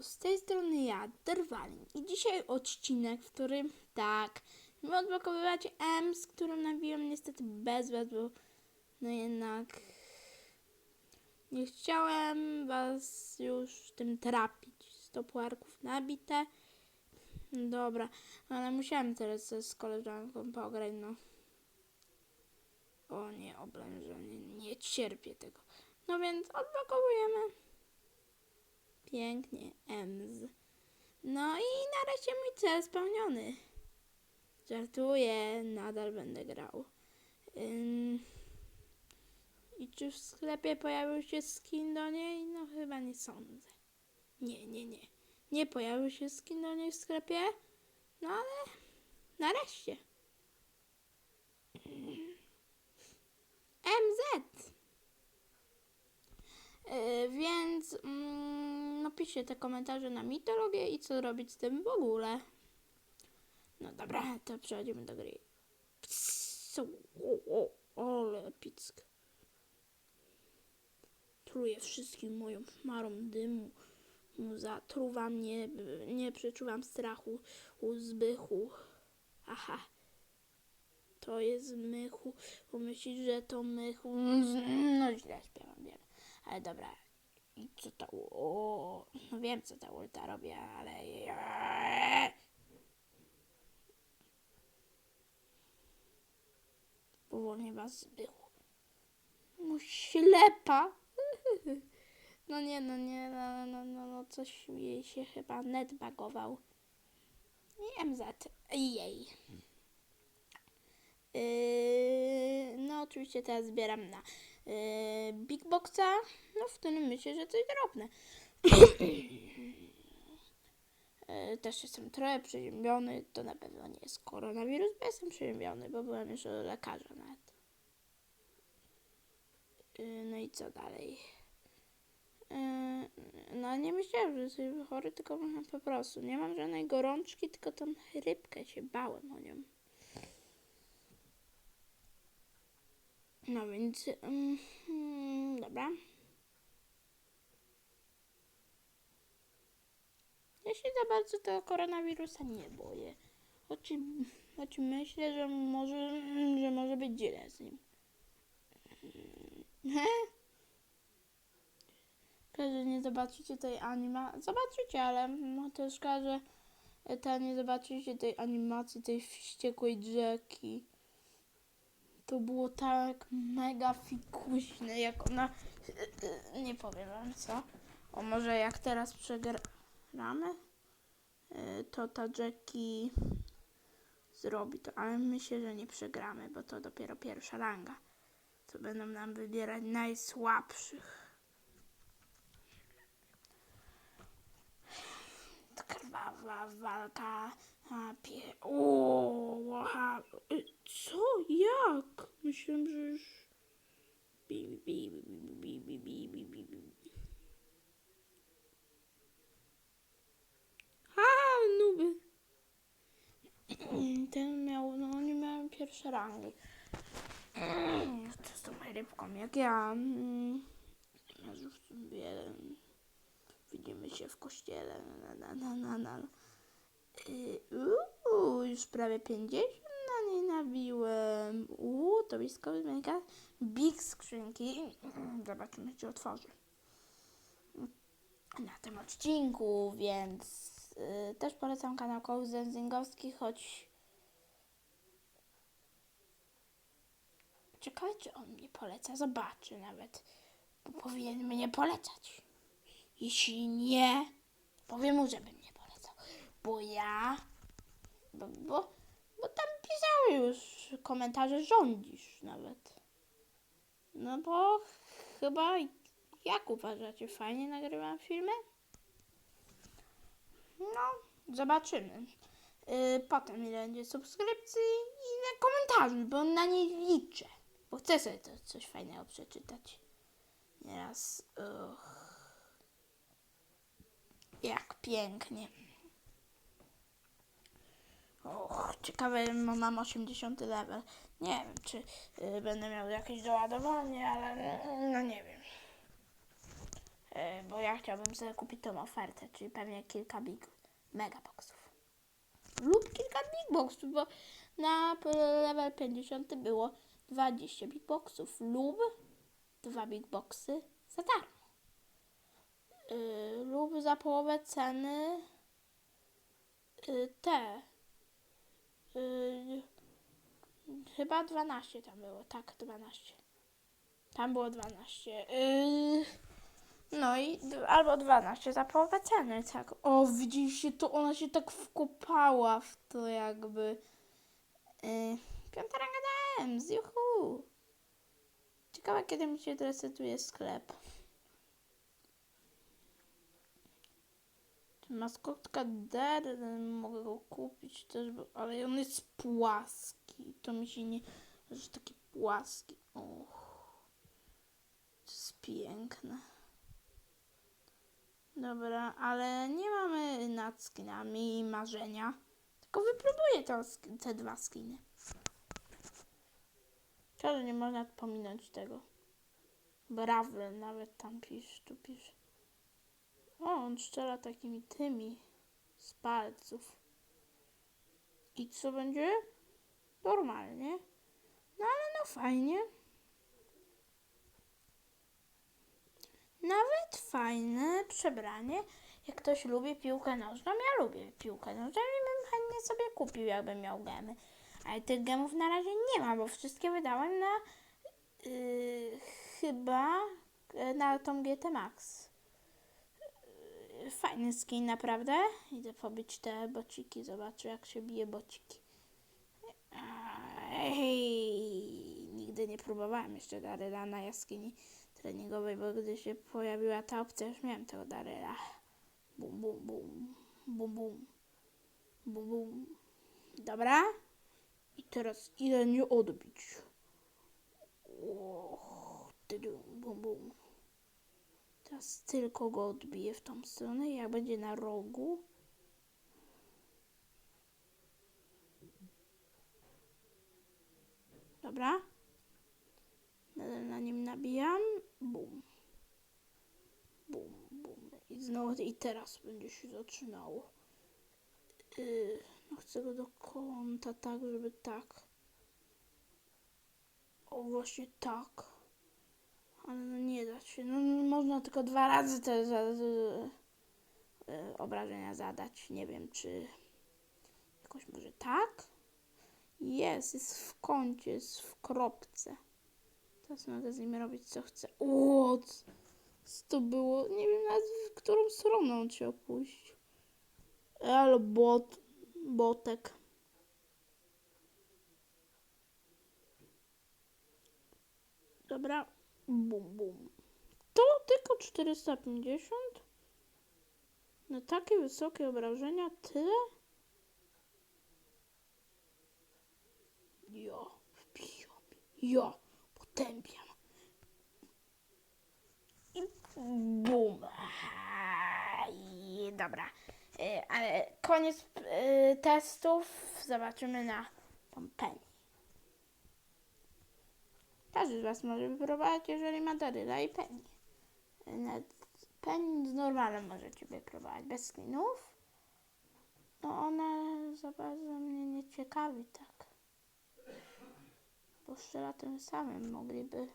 z tej strony ja, Derwalin i dzisiaj odcinek, w którym tak, wy odblokowywać M, z którą nabiłem niestety bez was, bo no jednak nie chciałem was już tym trapić. 100 puarków nabite. Dobra, ale musiałem teraz z koleżanką pograć, no. O nie, oblężenie, nie cierpię tego. No więc odblokowujemy. Pięknie, Ems. No i nareszcie mój cel spełniony. Żartuję, nadal będę grał. Ym... I czy w sklepie pojawił się skin do niej? No chyba nie sądzę. Nie, nie, nie. Nie pojawił się skin do niej w sklepie. No ale nareszcie. MZ. Yy, więc mm, napiszcie te komentarze na mitologię i co robić z tym w ogóle. No dobra, to przechodzimy do gry. Pss, o, o, ale epicko. Truję wszystkim moją chmarą dymu. Zatruwa mnie, b- nie przeczuwam strachu u zbychu. Aha. To jest mychu. Pomyślisz, że to mychu. No źle śpiewam, wiem. Ale dobra. Co ta... O, no wiem, co ta ulta robi, ale... Powolnie was zbychu. No ślepa. No nie, no nie, no, no, no, no coś jej się chyba net bagował. I MZ. Jej. Yy, no oczywiście teraz zbieram na yy, Big Boxa, no w którym myślę, że coś drobne. Yy, też jestem trochę przeziębiony, to na pewno nie jest koronawirus, bo jestem przeziębiony, bo byłem już u lekarza nawet. Yy, no i co dalej? No nie myślałem, że jestem chory, tylko po prostu nie mam żadnej gorączki, tylko tą chrypkę się bałem o nią. No więc, mm, mm, dobra. Ja się za bardzo tego koronawirusa nie boję. Choć, choć myślę, że może, że może być źle z nim. Szkoda, że nie zobaczycie tej anima. Zobaczycie, ale no szkoda, że ta nie zobaczycie tej animacji, tej wściekłej rzeki. To było tak mega fikuśne, jak ona... Nie powiem wam co. O, może jak teraz przegramy, y, to ta Jackie zrobi to. Ale myślę, że nie przegramy, bo to dopiero pierwsza ranga. To będą nam wybierać najsłabszych. Krwawa walka. Pie... miałem pierwsze rangi. To z tą rybką, jak ja. mm, Ja już jeden. Widzimy się w kościele. Na, na, na, na, na. Uuu, już prawie 50 na niej nabiłem. Uuu, to blisko mega big skrzynki. Zobaczymy, czy otworzy. Na tym odcinku, więc yy, też polecam kanał Kołów Zenzingowski, choć ciekawe, czy on mnie poleca. Zobaczy nawet, bo powinien mnie polecać. Jeśli nie, powiem mu, żeby mnie polecał. Bo ja. Bo, bo, bo tam pisały już komentarze, rządzisz nawet. No bo chyba. Jak uważacie, fajnie nagrywam filmy? No, zobaczymy. Yy, potem ile będzie subskrypcji i ile komentarzy, bo na nie liczę. Bo chcę sobie to coś fajnego przeczytać. Nieraz. Uch. Jak pięknie. Och, ciekawe, bo mam 80 level. Nie wiem, czy y, będę miał jakieś doładowanie, ale no nie wiem. E, bo ja chciałbym sobie kupić tą ofertę, czyli pewnie kilka big megaboxów. Lub kilka big boxów, bo na level 50 było 20 big boxów lub dwa big boxy za darmo. Y, lub za połowę ceny y, te. Y, chyba 12 tam było, tak, 12. Tam było 12. Y, no i albo 12 za połowę ceny, tak. O, widzieliście, to ona się tak wkopała w to jakby. Yy, piąta ranga dałem, juhu. Ciekawe, kiedy mi się resetuje sklep. Maskotka Der, mogę go kupić też, ale on jest płaski. To mi się nie... że taki płaski. Och. To jest piękne. Dobra, ale nie mamy nad skinami marzenia. Tylko wypróbuję sk- te dwa skiny. Czemu nie można pominąć tego? Brawl nawet tam pisze, tu pisze. O, on strzela takimi tymi z palców. I co będzie? Normalnie. No ale no fajnie. Nawet fajne przebranie. Jak ktoś lubi piłkę nożną, ja lubię piłkę nożną i bym chętnie sobie kupił, jakbym miał gemy. Ale tych gemów na razie nie ma, bo wszystkie wydałem na yy, chyba yy, na tą GT Max. Yy, Fajny skin, naprawdę. Idę pobić te bociki, zobaczę jak się bije bociki. Ej, nigdy nie próbowałem jeszcze Daryla na jaskini treningowej, bo gdy się pojawiła ta opcja, już miałem tego Daryla. Bum, bum, bum, bum, bum, bum, bum. Dobra. I teraz ile nie odbić. Och, tydum, bum, bum. Teraz tylko go odbiję w tą stronę. Jak będzie na rogu. Dobra. Nadal na nim nabijam. Bum. Bum, bum. I znowu i teraz będzie się zaczynało. Yy, no chcę go do kąta, tak, żeby tak. O, właśnie tak. Ale no nie da się. No, no można tylko dwa razy te za, z, y, obrażenia zadać. Nie wiem, czy jakoś może tak? Jest, jest w kącie, jest w kropce. Teraz mogę z nim robić co chcę. O, co to było? Nie wiem nawet w którą stroną trzeba pójść. Ale bot, botek. Dobra. Bum, bum. To tylko 450? Na takie wysokie obrażenia tyle? Ja wbijam. Ja potępiam. I bum. I dobra. E, Ale koniec e, testów. Zobaczymy na Penny. Każdy z Was może wypróbować, jeżeli ma Daryla i Penny. E, Nawet Penny z normalnym możecie wypróbować, bez skinów. No ona za bardzo mnie nie ciekawi tak. Bo strzela tym samym mogliby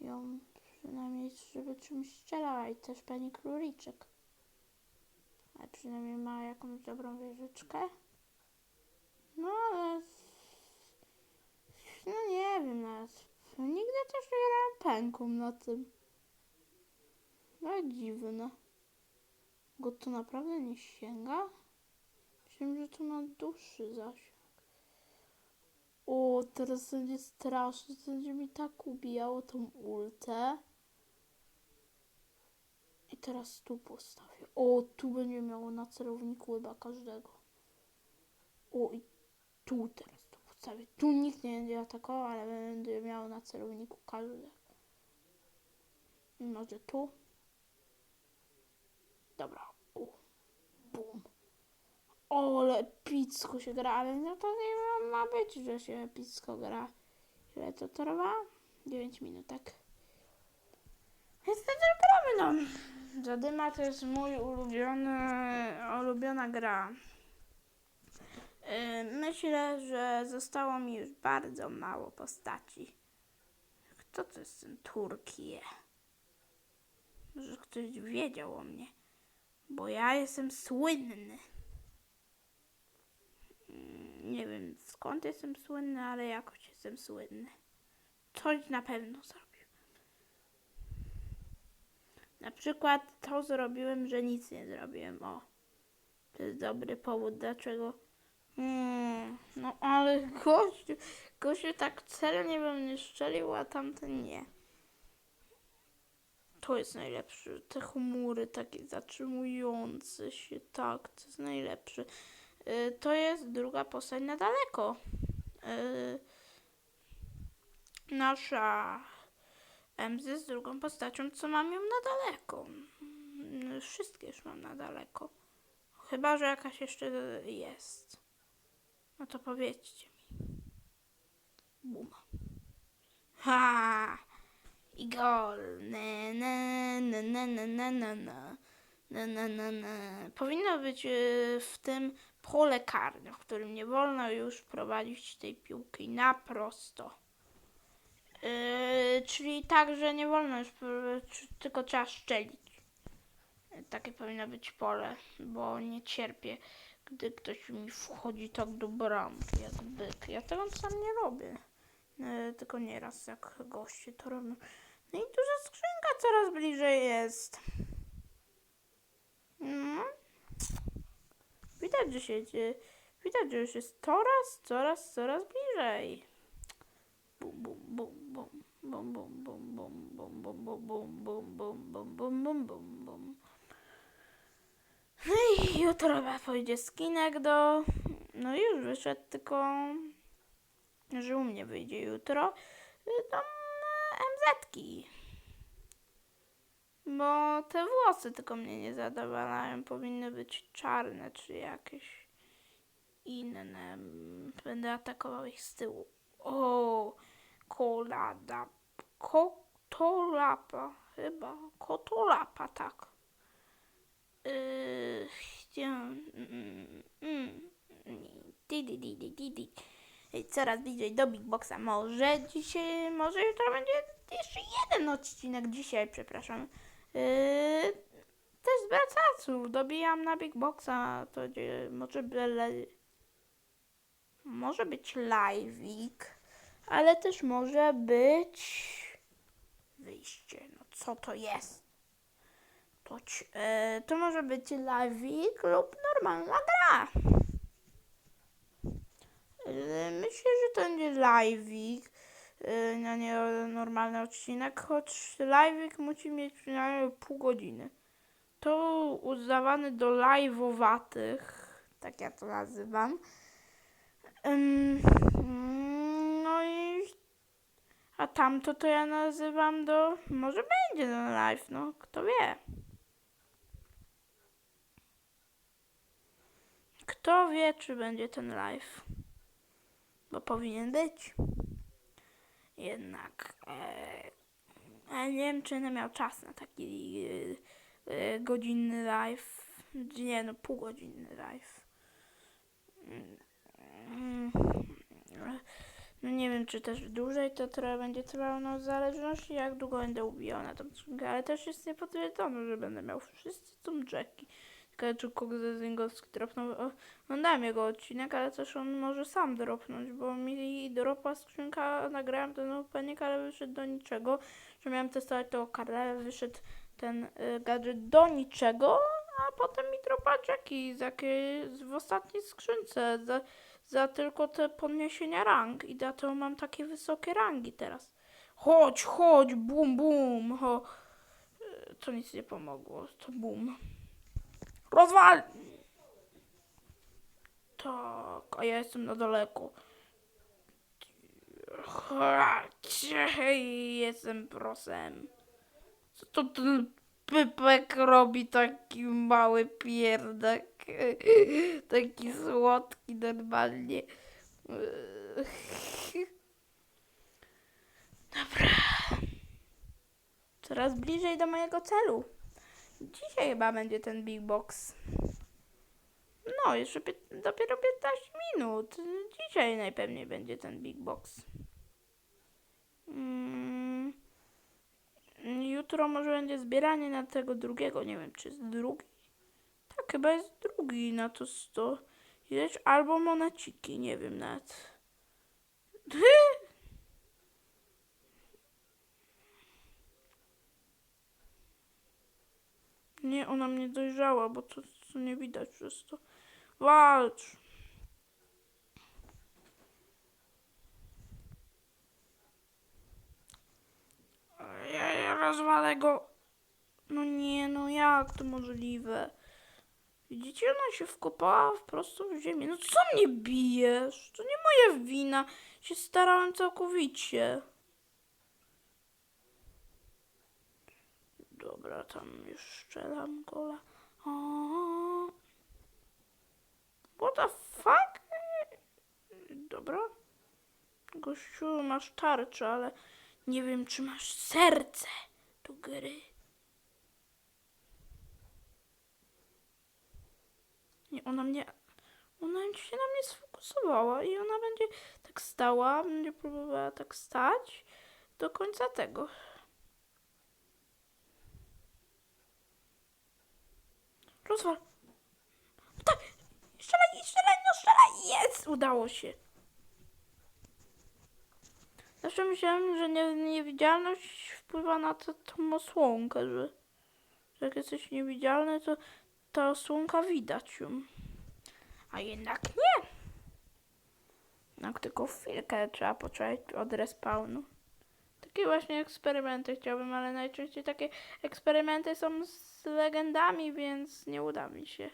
ją przynajmniej, żeby czymś strzelała i też pani króliczek. Ale przynajmniej ma jakąś dobrą wieżyczkę. No ale... No nie wiem nawet. Nigdy też nie grałem pęką na tym. No dziwne. Go to naprawdę nie sięga? Myślałem, że to ma dłuższy zasięg. O, teraz będzie strasznie. To będzie mi tak ubijało tą ultę. Teraz tu postawię. O, tu będzie miało na celowniku chyba każdego. O, i tu teraz to postawię. Tu nikt nie będzie atakował, ale będzie miało na celowniku każdego. Może tu. Dobra. O, bum. O, ale się gra, ale no to nie ma, być, że się epicko gra. Ile to trwa? 9 minut, tak. Niestety gramy, no. Zadyma to jest mój ulubiony, ulubiona gra. Yy, Myślę, że zostało mi już bardzo mało postaci. Kto to jest ten Turkie? Może ktoś wiedział o mnie, bo ja jestem słynny. Mm, Nie wiem skąd jestem słynny, ale jakoś jestem słynny. Coś na pewno zrobił. Na przykład to zrobiłem, że nic nie zrobiłem. O, to jest dobry powód, dlaczego. Mm, no ale gościu, gościu tak celnie we mnie strzelił, a tamten nie. To jest najlepsze. Te chmury takie zatrzymujące się, tak, to jest najlepsze. Y, to jest druga postać na daleko. Y, nasza MZ z drugą postacią, co mam ją na daleko. Mm, Wszystkie już mam na daleko. Chyba, że jakaś jeszcze jest. No to powiedzcie mi. Bum. Ha! I gol. Ne, ne, ne, ne, ne, ne, ne, ne. Ne, ne, ne, ne. Powinno być y, w tym pole karne, w którym nie wolno już prowadzić tej piłki na prosto. Yy, czyli tak, że nie wolno już, tylko trzeba szczelić. Takie powinno być pole, bo nie cierpię, gdy ktoś mi wchodzi tak do bramki jak byk. Ja tego sam nie robię. Yy, tylko nieraz jak goście to robią. No i duża skrzynka coraz bliżej jest. No. Widać, że się. Widać, że już jest coraz, coraz, coraz bliżej. Bum, bum, bum, bum. Bum, bum, bum, bum, bum, bum, bum, bum, bum, bum, bum, bum, bum, bum, bum. No pójdzie skinek do... No już wyszedł, tylko... Że u mnie wyjdzie jutro. y, Tam MZ-ki. Bo te włosy tylko mnie nie zadowalają. Powinny być czarne, czy jakieś inne. Będę atakował ich z tyłu. O, kolada. Kotolapa. Chyba. Kotolapa, tak. Yy, di, di, di, di, di, di. Coraz bliżej do Big Boxa. Może dzisiaj, może jutro będzie jeszcze jeden odcinek. Dzisiaj, przepraszam. Yy, też z wracaców. Dobijam na Big Boxa. To może byle, może być live'ik, ale też może być wyjście. No co to jest? To, e, to może być live'ik lub normalna gra. E, Myślę, że to będzie live'ik, e, a nie normalny odcinek, choć live'ik musi mieć przynajmniej pół godziny. To uznawany do live'owatych, tak ja to nazywam. No a tamto to ja nazywam do. Może będzie ten live, no kto wie. Kto wie, czy będzie ten live. Bo powinien być. Jednak. E, ale nie wiem, czy będę miał czas na taki e, e, godzinny live. Nie, no półgodzinny live. Mm, No nie wiem, czy też dłużej to trochę będzie trwało, no w zależności jak długo będę ubijał na tą skrzynkę, ale też jest niepotwierdzone, że będę miał wszyscy tą Jacki. Ciekawe, czy Kok Zingowski dropnął. Oglądałem jego odcinek, ale też on może sam dropnąć, bo mi dropła skrzynka, nagrałem ten opening, ale wyszedł do niczego, że miałem testować to karę, wyszedł ten y, gadżet do niczego, a potem mi dropa Jacki z jakiej, w ostatniej skrzynce, za, za tylko te podniesienia rang i dlatego mam takie wysokie rangi teraz. Chodź, chodź, bum, bum, ho. Y, To nic nie pomogło, to bum. Rozwal! Tak, a ja jestem na daleko. Jestem prosem. Co to ten pypek robi taki mały pierdek? Taki słodki normalnie. Dobra. Coraz bliżej do mojego celu. Dzisiaj chyba będzie ten big box. No, jeszcze pie- dopiero 15 minut. Dzisiaj najpewniej będzie ten big box. Mm, jutro może będzie zbieranie na tego drugiego. Nie wiem, czy jest drugi. Tak, chyba jest drugi na to 100. Ileś albo monaciki, nie wiem nawet. Nie, ona mnie dojrzała, bo to, to nie widać przez to. Walcz! Ja, ja rozwalę go. No nie, no jak to możliwe? Widzicie, ona się wkopała wprost w ziemię. No co mnie bijesz? To nie moja wina. Się starałem całkowicie. Dobra, tam już strzelam gola. O. What the fuck? Dobra. Gościu, masz tarczę, ale nie wiem, czy masz serce do gry. Nie, ona mnie. Ona się na mnie sfokusowała i ona będzie tak stała, będzie próbowała tak stać do końca tego. Rozwal. No tak, strzelaj, strzelaj, no strzelaj, jest! Udało się. Zawsze myślałem, że nie, niewidzialność wpływa na tę tą osłonkę, że, że jak jesteś niewidzialny, to ta osłonka widać ją. A jednak nie. No tylko chwilkę trzeba poczekać od respawnu. Takie właśnie eksperymenty chciałbym, ale najczęściej takie eksperymenty są z legendami, więc nie uda mi się.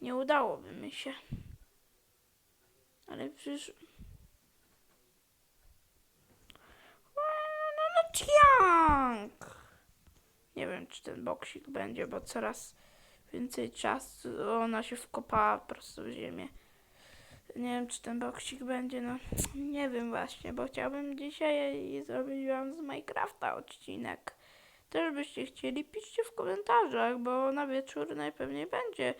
Nie udałoby mi się. Ale przecież... No, no, ciank! Nie wiem, czy ten boksik będzie, bo coraz więcej czasu ona się wkopała po prostu w ziemię. Nie wiem, czy ten boksik będzie, no nie wiem właśnie, bo chciałbym dzisiaj zrobić wam z Minecrafta odcinek. Też byście chcieli, piszcie w komentarzach, bo na wieczór najpewniej będzie.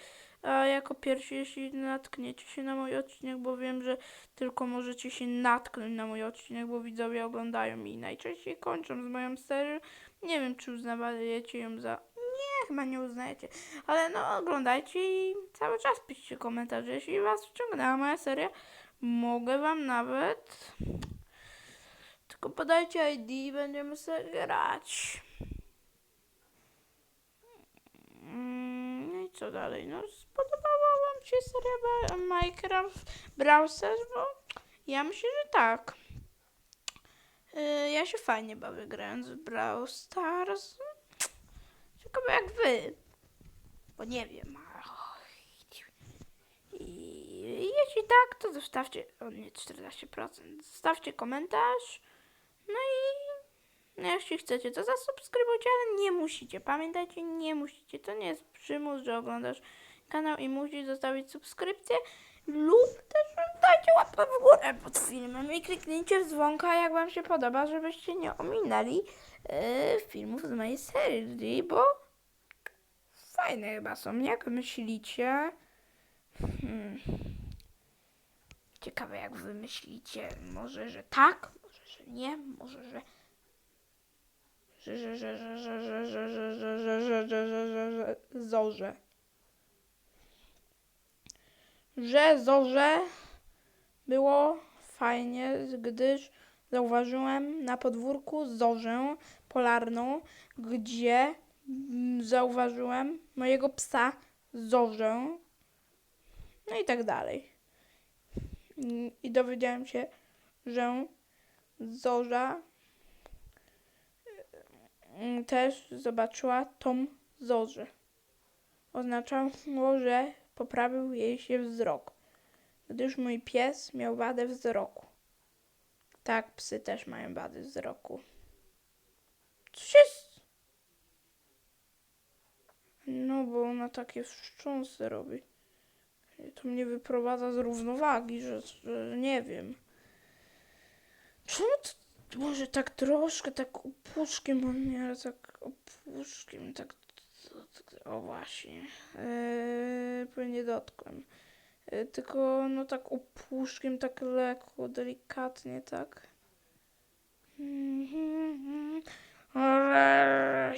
A jako pierwsi, jeśli natkniecie się na mój odcinek, bo wiem, że tylko możecie się natknąć na mój odcinek, bo widzowie oglądają i najczęściej kończą z moją serią. Nie wiem, czy uznawajecie ją za... Nie, chyba nie uznajecie. Ale no, oglądajcie i cały czas piszcie komentarze. Jeśli was wciągnęła moja seria, mogę wam nawet... Tylko podajcie ID i będziemy sobie grać. Mm, i co dalej? No, spodobała wam się seria Minecraft Brawl Stars? Bo ja myślę, że tak. Y, Ja się fajnie bawię grając w Brawl Stars. Ciekawe jak wy. Bo nie wiem. I jeśli tak, to zostawcie. O nie, 14%. Zostawcie komentarz. No i. No jeśli chcecie, to zasubskrybujcie, ale nie musicie. Pamiętajcie, nie musicie. To nie jest przymus, że oglądasz kanał i musisz zostawić subskrypcję. Lub też dajcie łapę w górę pod filmem i kliknijcie w dzwonka, jak Wam się podoba, żebyście nie ominęli e, filmów z mojej serii, bo fajne chyba są. Jak myślicie? Hmm. Ciekawe, jak wy myślicie. Może, że tak, może, że nie, może, że. Zorze. Że zorze było fajnie, gdyż zauważyłem na podwórku zorzę polarną, gdzie zauważyłem mojego psa zorzę. No i tak dalej. I dowiedziałem się, że zorza też zobaczyła tą zorzę. Oznaczało, że poprawił jej się wzrok, gdyż mój pies miał wadę wzroku. Tak, psy też mają wady wzroku. Coś jest... No, bo ona takie wstrząsy robi. To mnie wyprowadza z równowagi, że, że nie wiem. Czemu to może tak troszkę, tak opuszkiem, o nie, tak opuszkiem, tak, o właśnie, eee, pewnie dotkłem. E, Tylko no tak opuszkiem, tak lekko, delikatnie, tak. Mhm. Ale-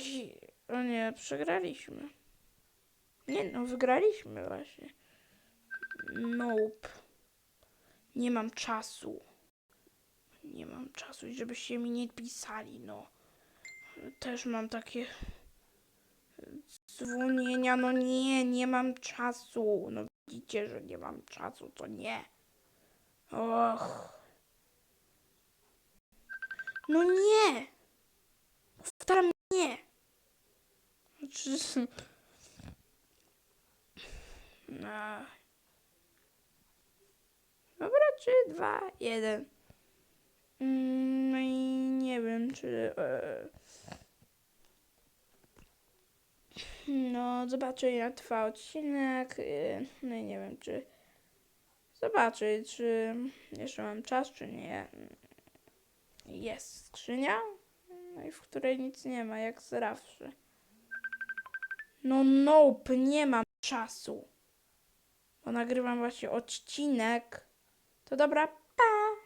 O nie, przegraliśmy. Nie no, wygraliśmy właśnie. Nope. Nie mam czasu. Nie mam czasu, żebyście mi nie pisali, no. Też mam takie dzwonienia, no nie, nie mam czasu. No widzicie, że nie mam czasu, to nie. Och. No nie! Powtarzam, nie! Znaczy... No. Dobra, trzy, dwa, jeden. Mm, No i nie wiem, czy... E... No, zobaczę jak trwa odcinek. e, No i nie wiem, czy... Zobaczę, czy jeszcze mam czas, czy nie. Jest skrzynia, no i w której nic nie ma, jak zawsze. No nope, nie mam czasu. Bo nagrywam właśnie odcinek. To dobra,